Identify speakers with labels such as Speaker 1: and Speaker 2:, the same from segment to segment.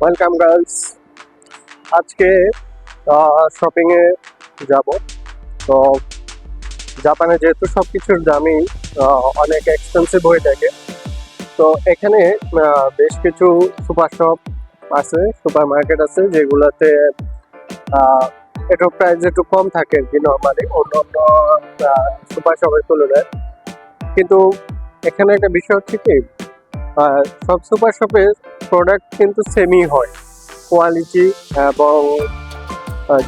Speaker 1: Welcome girls আজকে shopping এ যাব। তো জাপানে যেহেতু সব কিছুর দামই অনেক এক্সপেন্সিভ হয়ে থাকে, তো এখানে বেশ কিছু সুপার শপ আছে সুপার মার্কেট আছে, যেগুলোতে একটু প্রাইস একটু কম থাকে আর কি নর্মালি অন্য অন্য সুপার শপের তুলনায়। কিন্তু, এখানে একটা বিষয় হচ্ছে কি সব সুপার শপের প্রোডাক্ট কিন্তু সেমই হয়। কোয়ালিটি এবং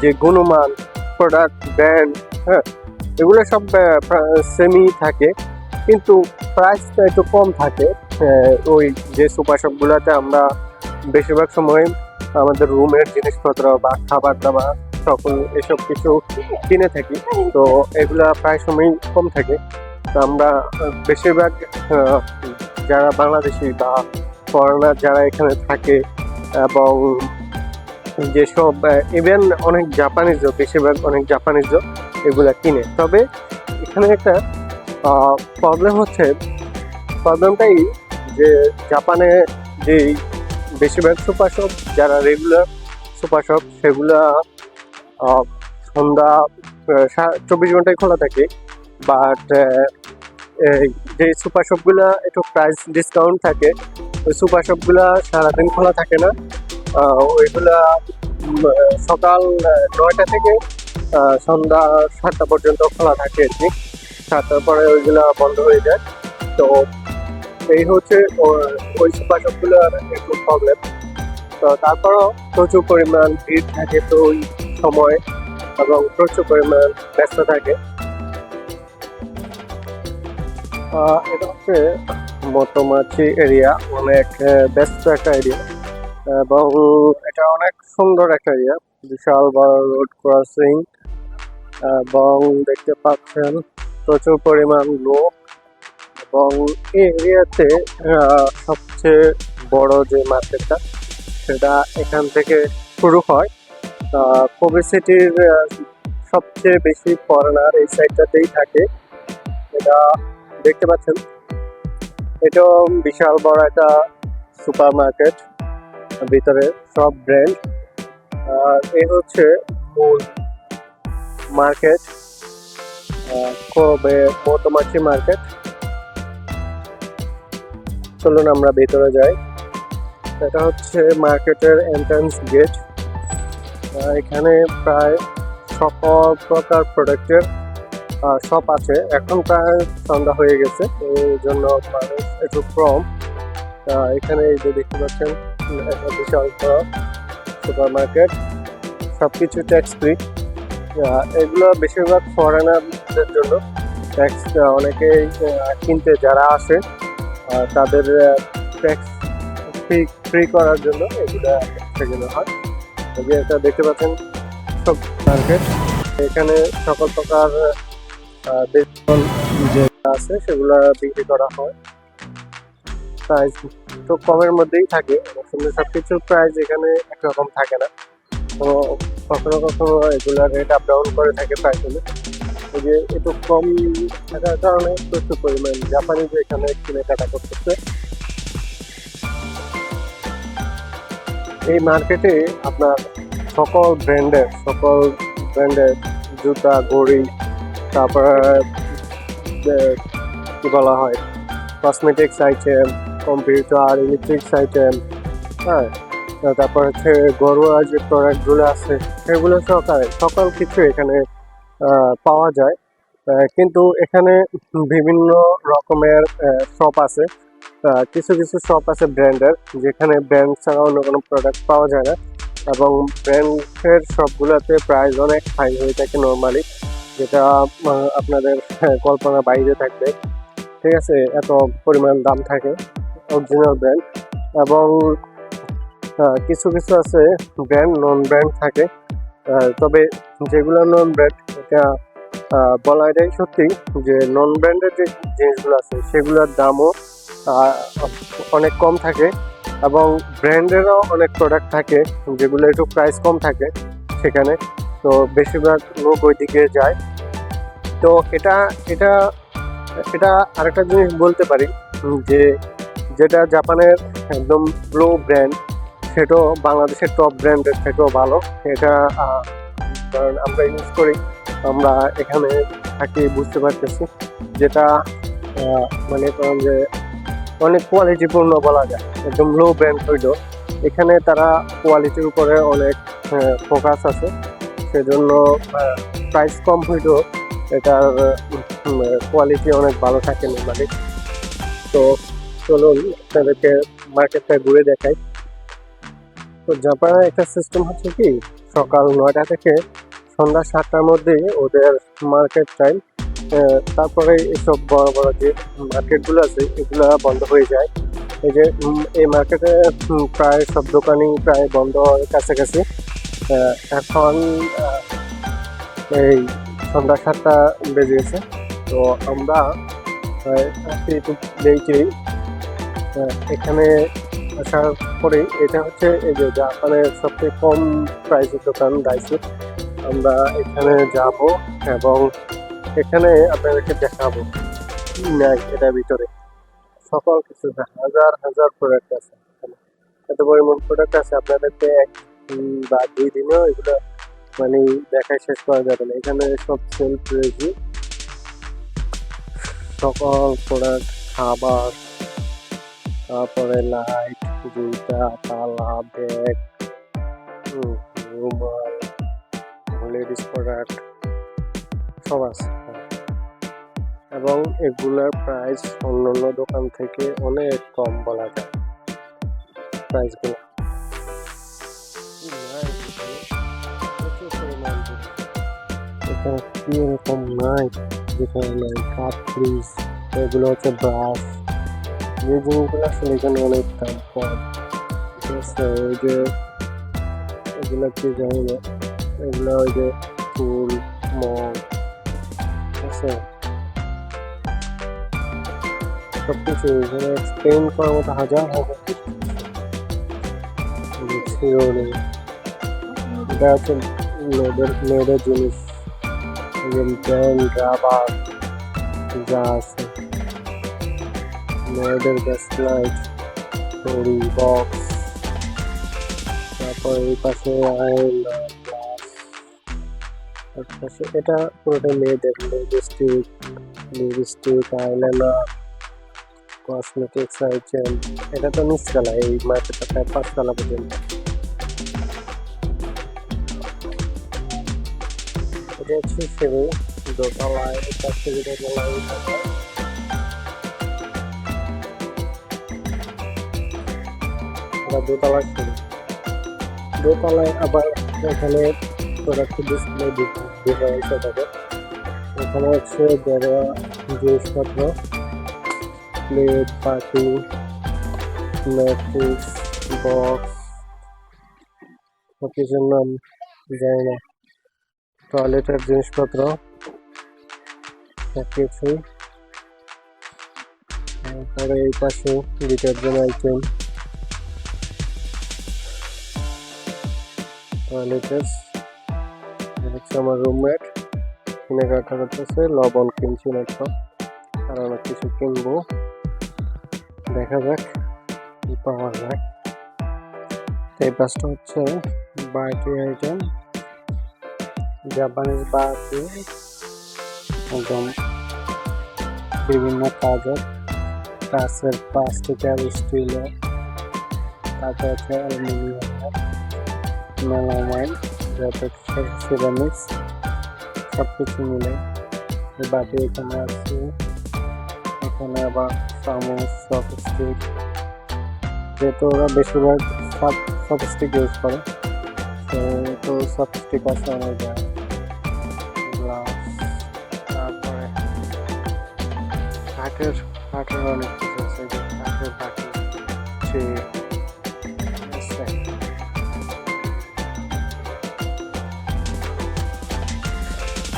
Speaker 1: যে গুণমান প্রোডাক্ট ব্র্যান্ড হ্যাঁ এগুলো সব সেমই থাকে। কিন্তু প্রাইসটা একটু কম থাকে। ওই যে সুপার শপগুলোতে আমরা বেশিরভাগ সময় আমাদের রুমের জিনিসপত্র বা খাবার দাবার সকল এসব কিছু কিনে থাকি। তো এগুলা প্রায় সময় কম থাকে। আমরা বেশিরভাগ যারা বাংলাদেশি বা ফরেনার যারা এখানে থাকে, এবং যেসব ইভেন অনেক জাপানিজও বেশিরভাগ অনেক জাপানিজও এগুলা কিনে। তবে এখানে একটা প্রবলেম হচ্ছে প্রবলেমটাই যে জাপানে যে বেশিরভাগ সুপার শপ যারা রেগুলার সুপার শপ সেগুলা সন্ধ্যা চব্বিশ ঘন্টায় খোলা থাকে বাট যে সুপার শপগুলা একটু প্রাইস ডিসকাউন্ট থাকে, ওই সুপার শপগুলা সারাদিন খোলা থাকে না। ওইগুলা সকাল নয়টা থেকে সন্ধ্যা সাতটা পর্যন্ত খোলা থাকে আর কি। সাতটার পরে ওইগুলা বন্ধ হয়ে যায়। তো এই হচ্ছে ওই সুপার শপগুলোর একটু প্রবলেম তো তারপরও প্রচুর পরিমাণ ভিড় থাকে তো ওই সময় এবং প্রচুর পরিমাণ ব্যস্ত থাকে। এটা হচ্ছে মতমাছি এরিয়া অনেক ব্যস্ত একটা এরিয়া এবং এটা অনেক সুন্দর একটা এরিয়া বিশাল বড় রোড ক্রসিং এবং দেখতে পাচ্ছেন প্রচুর পরিমাণ লোক। এবং এই এরিয়াতে সবচেয়ে বড় যে মার্কেটটা, সেটা এখান থেকে শুরু হয়। কোভিড সিটির সবচেয়ে বেশি ফরেনার এই সাইডটাতেই থাকে। এটা দেখতে পাচ্ছেন? এটা বিশাল বড় একটা সুপার মার্কেট ভিতরে সব ব্র্যান্ড। আর এই হচ্ছে মূল মার্কেট। মতমাছি মার্কেট। চলুন আমরা ভিতরে যাই। এটা হচ্ছে মার্কেটের এন্ট্রান্স গেট এখানে প্রায় সকল প্রকার প্রোডাক্টের শপ আছে। এখন প্রায় সন্ধ্যা হয়ে গেছে। এই জন্য মানুষ একটু কম। এখানে এই যে দেখতে পাচ্ছেন, একটা বিশাল সুপার মার্কেট সব কিছু ট্যাক্স ফ্রি এগুলো বেশিরভাগ ফরেনারদের জন্য। ট্যাক্স অনেকেই কিনতে যারা আসে তাদের ট্যাক্স ফ্রি ফ্রি করার জন্য এগুলো সেগুলো হয়। এটা দেখতে পাচ্ছেন সব মার্কেট এখানে সকল প্রকার বেসবল যে আছে, সেগুলো বিক্রি করা হয়। প্রাইস তো কমের মধ্যেই থাকে। আসলে সব কিছুর প্রাইস এখানে একরকম থাকে না। তো কখনো কখনো এগুলো রেট আপ ডাউন করে থাকে প্রাইস হলে এই যে একটু কম থাকার কারণে প্রচুর পরিমাণ জাপানি যে এখানে কেনাকাটা করতেছে। এই মার্কেটে আপনার সকল ব্র্যান্ডের সকল ব্র্যান্ডের জুতা, ঘড়ি তারপরে কি বলা হয় cosmetics item computer electrics item হ্যাঁ? তারপর হচ্ছে ঘরোয়া যে প্রোডাক্টগুলো আছে, সেগুলো সহকারে সকল কিছু এখানে পাওয়া যায়। কিন্তু এখানে বিভিন্ন রকমের শপ আছে। কিছু কিছু শপ আছে ব্র্যান্ডের, যেখানে ব্র্যান্ড ছাড়া অন্য কোনো প্রোডাক্ট পাওয়া যায় না। এবং ব্র্যান্ডের সবগুলোতে প্রাইস অনেক হাই হয়ে থাকে নর্মালি যেটা আপনাদের হ্যাঁ, কল্পনা বাইরে থাকবে। ঠিক আছে এত পরিমাণ দাম থাকে অরিজিনাল ব্র্যান্ড এবং কিছু কিছু আছে ব্র্যান্ড নন ব্র্যান্ড থাকে। তবে যেগুলো নন ব্র্যান্ড এটা বলা এটাই সত্যি যে নন ব্র্যান্ডের যে জিনিসগুলো আছে সেগুলোর দামও অনেক কম থাকে। এবং ব্র্যান্ডেরও অনেক প্রোডাক্ট থাকে যেগুলো একটু প্রাইস কম থাকে সেখানে। তো বেশিরভাগ লোক ওই দিকে যায়। তো এটা এটা এটা আরেকটা জিনিস বলতে পারি যে যেটা জাপানের একদম প্রো ব্র্যান্ড সেটাও বাংলাদেশের টপ ব্র্যান্ডের থেকেও ভালো। এটা কারণ আমরা ইউজ করি, আমরা এখানে থাকি, বুঝতে পারতেছি। যেটা মানে করেন যে অনেক কোয়ালিটিপূর্ণ বলা যায়, একদম লো ব্র্যান্ড হইলেও এখানে তারা কোয়ালিটির উপরে অনেক ফোকাস আছে। সেজন্য প্রাইস কম হইলেও এটার কোয়ালিটি অনেক ভালো থাকে নর্মালি তো চলুন, আপনাদেরকে মার্কেটটা ঘুরে দেখাই। তো জাপানের একটা সিস্টেম হচ্ছে কি, সকাল নয়টা থেকে সন্ধ্যা সাতটার মধ্যে ওদের মার্কেট টাইম তারপরে এইসব বড় বড় যে মার্কেটগুলো আছে, এগুলো বন্ধ হয়ে যায়। এই যে এই মার্কেটে প্রায় সব দোকানই প্রায় বন্ধ হওয়ার কাছাকাছি। এখন এই সন্ধ্যা সাতটা বেজেছে তো আমরা লেটেই এখানে আসার পরে এটা হচ্ছে এই যে জাপানের সবচেয়ে কম প্রাইসের দোকান ডাইসু আমরা এখানে যাব এবং এখানে আপনাদেরকে দেখাবো এটার ভিতরে সকল কিছু। হাজার হাজার প্রোডাক্ট আছে। এত পরিমাণ প্রোডাক্ট আছে, আপনাদেরকে এক বা দুই দিনেও এগুলো মানে দেখায় শেষ করা যাবে না। এখানে সব সেলফ রয়েছে সকল প্রোডাক্ট খাবার, তারপরে লাইট জুতা, তালা ব্যাগ রুমাল লেডিস প্রোডাক্ট সব আছে। এবং এগুলার প্রাইস অন্যান্য দোকান থেকে অনেক কম বলা যায়। প্রাইসগুলো এখানে কি এরকম নাই যেখানে নাই কাপ ফ্রিজ এগুলো হচ্ছে ব্রাশ যে জিনিসগুলো আসলে এখানে অনেক দাম কম ঠিক আছে ওই যে এগুলো কি জানি না এগুলো ওই যে ফুল মগ ঠিক আছে সবকিছু এখানে এক্সপ্লেন করার মতো হাজার হাজার ছিল নেই এটা হচ্ছে মেয়েদের মেয়েদের জিনিস ব্যান্ড রাবার, যা আছে। মেয়েদের বেস্ট লাইট বক্স তারপর এই পাশে তার পাশে এটা পুরোটা মেয়েদের lipstick lipstick eyeliner cosmetics item এটা তো নিচতলা এই মার্কেটটা প্রায় পাঁচতলা পর্যন্ত। এটা হচ্ছে সিঁড়ি দোতলায় চার থেকে দোতলায়। এটা দোতলার সিঁড়ি দোতলায় আবার এখানে প্রোডাক্ট ডিসপ্লে ডিভাইস থাকে এখানে হচ্ছে ঘরোয়া জিনিসপত্র প্লেট পাটি ম্যাট্রিক্স বক্স সব কিছুর নাম জানি না। টয়লেটের জিনিসপত্র, সব কিছুই তারপরে এই পাশে ডিটারজেন্ট আইটেম টয়লেটের হচ্ছে আমার রুমমেট কেনাকাটা করতেছে লবণ কিনছি একটু আর অনেক কিছু কিনবো। দেখা যাক কি পাওয়া যায়। এই পাশটা হচ্ছে বাটি আইটেম জাপানিজ বাটি একদম বিভিন্ন কাজের কাঁচের প্লাস্টিকের স্টিলের তারপর হচ্ছে অ্যালুমিনিয়ামের মেলামাইন যত সিরামিক্স সব কিছু মিলে বাটি এখানে আছে। এখানে আবার চামচ চপস্টিক যেহেতু ওরা বেশিরভাগ সব চপস্টিক ইউজ করে, তো চপস্টিক আছে অনেক কাঠের কাঠের অনেক কিছু আছে কাঠের বাটি আছে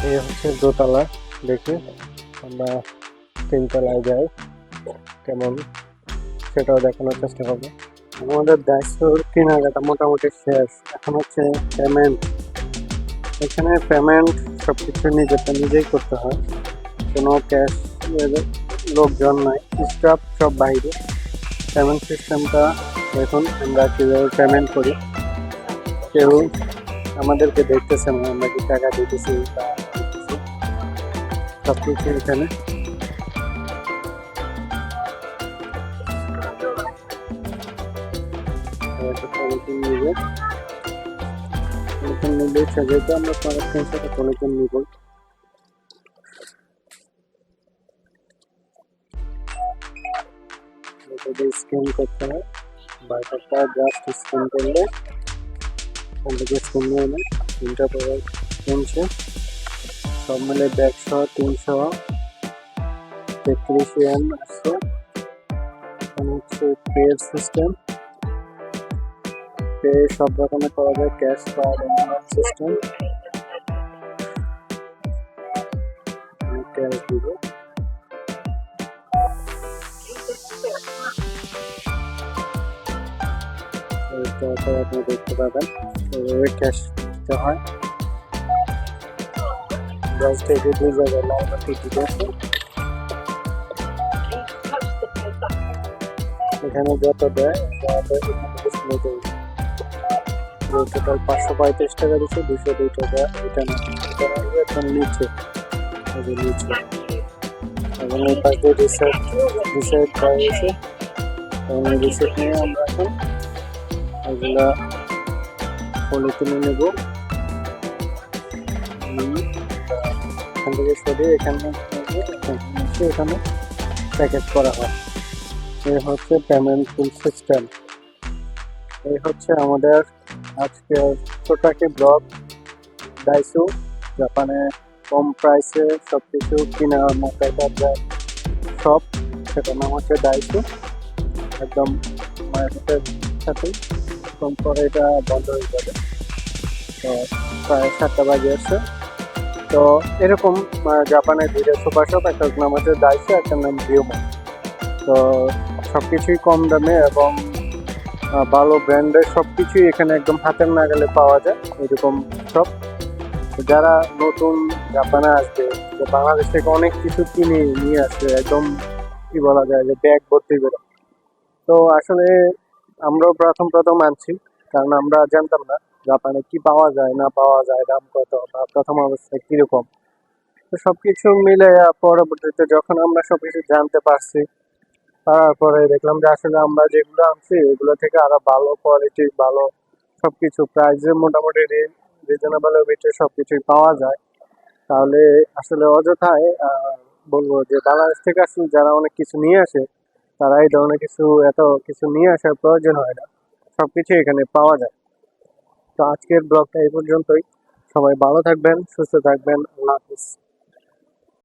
Speaker 1: এই হচ্ছে দোতলা, দেখি আমরা তিনতলায় যাই, কেমন সেটাও দেখানোর চেষ্টা করব। আমাদের দায়িত্বর কেনাকাটা মোটামুটি শেষ। এখন হচ্ছে পেমেন্ট এখানে পেমেন্ট সব কিছু নিজেরটা নিজেই করতে হয়। কোনো ক্যাশ লোকজন নাই, স্টাফ সব বাইরে। পেমেন্ট সিস্টেমটা এখন আমরা কীভাবে পেমেন্ট করি। কেউ আমাদেরকে দেখতেছে না, আমরা কি টাকা দিতেছি সব কিছু এখানে। নিবে সেক্ষেত্রে আমরা পলিথিন সাথে পলিথিন নিব। এটাকে স্ক্যান করতে হয় বাইকটা জাস্ট স্ক্যান করলে ওখান থেকে স্ক্যান নিয়ে নেয় তিনটা প্রোডাক্ট কিনছে সব মিলে ব্যাগশো তিনশো তেত্রিশ এম আসছে এখানে হচ্ছে পেড সিস্টেম পে সব রকমের করা যায় ক্যাশ কার্ড সিস্টেম ক্যাশ দিব তারপর আপনি দেখতে পাবেন এভাবে ক্যাশ দিতে হয় জাস্ট এই দুই জায়গায় লাইন টিকিট আছে এখানে যত দেয় এখানে দেয় টোটাল পাঁচশো পঁয়ত্রিশ টাকা দিচ্ছে দুশো দুই টাকা এটা না এটা আসবে নিচে নিচে এবং এই পাশে রিসেট রিসেট করা হয়েছে এবং রিসেট নিয়ে আমরা এখন এগুলা পলিথিনে নেব। এখান থেকে সরিয়ে এখানে এখানে প্যাকেট করা হয়। এই হচ্ছে পেমেন্ট ফুল সিস্টেম এই হচ্ছে আমাদের আজকের ছোটাকি ব্লগ ডাইসু জাপানে কম প্রাইসে সব কিছু কেনার মতো একটা শপ সেটার নাম হচ্ছে ডাইসু একদম মার্কেটের সাথে কম করে এটা বন্ধ হয়ে যাবে। তো প্রায় সাতটা বাজে আসছে তো এরকম জাপানের দুইটা সুপার শপ, একটা নাম হচ্ছে ডাইসু একটা নাম ভিউমো তো সব কিছুই কম দামে এবং ভালো ব্র্যান্ডের সব কিছুই এখানে একদম হাতের নাগালে পাওয়া যায় এরকম সব যারা নতুন জাপানে আসবে বাংলাদেশ থেকে অনেক কিছু কিনে নিয়ে আসবে, একদম কি বলা যায় যে ব্যাগ ভর্তি করে। তো আসলে আমরাও প্রথম প্রথম আনছি কারণ আমরা জানতাম না জাপানে কি পাওয়া যায় না পাওয়া যায় দাম কত বা প্রথম অবস্থায় কীরকম। তো সবকিছু মিলে আহ, পরবর্তীতে যখন আমরা সব কিছু জানতে পারছি তারপরে দেখলাম যে আসলে আমরা যেগুলো আনছি এগুলো থেকে আরও ভালো কোয়ালিটি ভালো সবকিছু প্রাইসে মোটামুটি রিজনেবলের ভিতরে সবকিছুই পাওয়া যায়। তাহলে আসলে অযথায় বলব যে বাংলাদেশ থেকে আসলে যারা অনেক কিছু নিয়ে আসে তারা এই ধরনের কিছু, এত কিছু নিয়ে আসার প্রয়োজন হয় না। সব কিছু এখানে পাওয়া যায়। তো আজকের ব্লগটা এই পর্যন্তই। সবাই ভালো থাকবেন, সুস্থ থাকবেন। আল্লাহ হাফিজ।